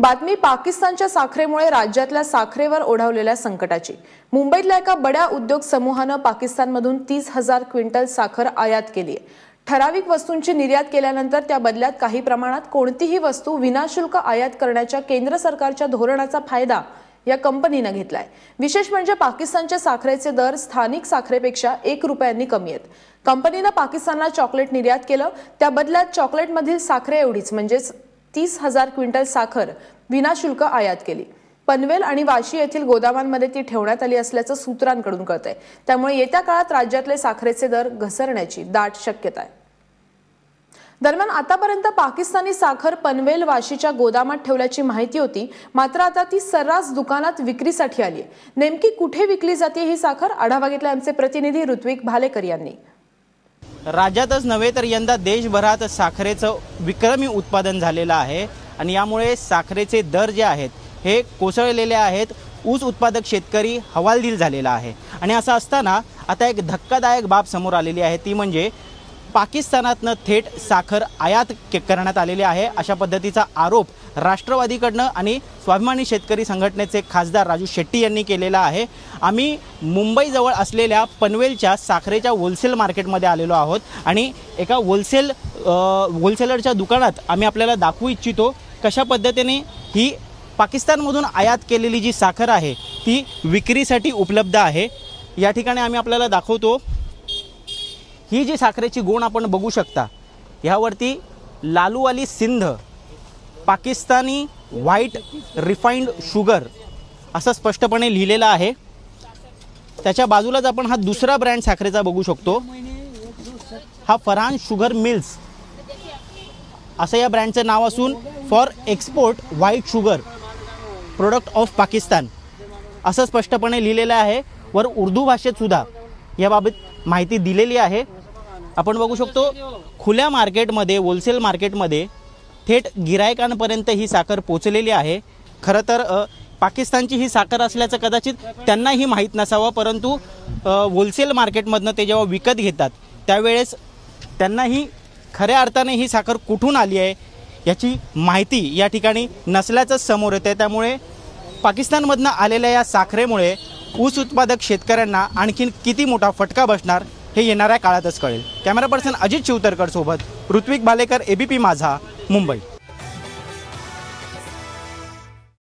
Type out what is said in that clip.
बातमी पाकिस्तानच्या साखरेमुळे राज्यातल्या साखरेवर ओढावलेल्या संकटाची. मुंबईतल्या एका बड्या उद्योग समूहानं पाकिस्तानमधून तीस हजार क्विंटल साखर आयात केली आहे ठराविक वस्तूंची निर्यात केल्यानंतर त्या बदल्यात काही प्रमाणात कोणतीही वस्तू विनाशुल्क आयात करण्याच्या केंद्र सरकारच्या धोरणाचा फायदा या कंपनीनं घेतलाय. विशेष म्हणजे पाकिस्तानच्या साखरेचे दर स्थानिक साखरेपेक्षा एक रुपयांनी कमी आहेत. कंपनीनं पाकिस्तानला चॉकलेट निर्यात केलं. त्या बदल्यात चॉकलेटमधील साखरे एवढीच म्हणजेच तीस हजार क्विंटल साखर विनाशुल्क आयात केली. पनवेल आणि वाशी येथील गोदामांमध्ये ती ठेवण्यात आली असल्याचं सूत्रांकडून कळतंय. त्यामुळे येत्या काळात राज्यातले साखरेचे दर घसरण्याची दाट शक्यता आहे. दरम्यान आतापर्यंत पाकिस्तानी साखर पनवेल वाशीच्या गोदामात ठेवल्याची माहिती होती. मात्र आता ती सर्रास दुकानात विक्रीसाठी आली आहे नेमकी कुठे विकली जाते ही साखर? आढावा घेतला आमचे प्रतिनिधी ऋत्विक भालेकर यांनी. राज्यातच नव्हे तर यंदा देशभरात साखरेचं विक्रमी उत्पादन झालेलं आहे. आणि यामुळे साखरेचे दर जे आहेत हे कोसळलेले आहेत. ऊस उत्पादक शेतकरी हवालदिल झालेला आहे. आणि असं असताना आता एक धक्कादायक बाब समोर आलेली आहे. ती म्हणजे पाकिस्तानातनं थेट साखर आयात करण्यात आलेली आहे. अशा पद्धतीचा आरोप राष्ट्रवादीकडनं आणि स्वाभिमानी शेतकरी संघटनेचे खासदार राजू शेट्टी यांनी केलेला आहे. आम्ही मुंबईजवळ असलेल्या पनवेलच्या साखरेच्या होलसेल मार्केटमध्ये आलेलो आहोत आणि एका होलसेल होलसेलरच्या दुकानात आम्ही आपल्याला दाखवू इच्छितो कशा पद्धतीने ही पाकिस्तानमधून आयात केलेली जी साखर आहे ती विक्रीसाठी उपलब्ध आहे. या ठिकाणी आम्ही आपल्याला दाखवतो ही जी साखरेची गोण आपण बघू शकता ह्यावरती लालूवाली Sindh Pakistani white refined sugar असं स्पष्टपणे लिहिलेलं आहे. त्याच्या बाजूलाच आपण हा दुसरा ब्रँड साखरेचा बघू शकतो. हा फरहान शुगर मिल्स असं या ब्रँडचं नाव असून for export white sugar product of Pakistan असं स्पष्टपणे लिहिलेलं आहे. वर उर्दू भाषेतसुद्धा याबाबत माहिती दिलेली आहे. आपण बघू शकतो खुल्या मार्केटमध्ये होलसेल मार्केटमध्ये थेट गिरायकांपर्यंत ही साखर पोचलेली आहे. खरं तर पाकिस्तानची ही साखर असल्याचं कदाचित त्यांनाही माहीत नसावं परंतु होलसेल मार्केटमधनं ते जेव्हा विकत घेतात त्यावेळेस त्यांनाही खऱ्या अर्थाने ही साखर कुठून आली आहे याची माहिती या ठिकाणी नसल्याचंच समोर येते त्यामुळे पाकिस्तानमधनं आलेल्या या साखरेमुळे ऊस उत्पादक शेतकऱ्यांना आणखीन किती मोठा फटका बसणार हे येणाऱ्या काळातच कळेल. कॅमेरा पर्सन अजित शिवतरकर सोबत ऋत्विक भालेकर एबीपी माझा मुंबई.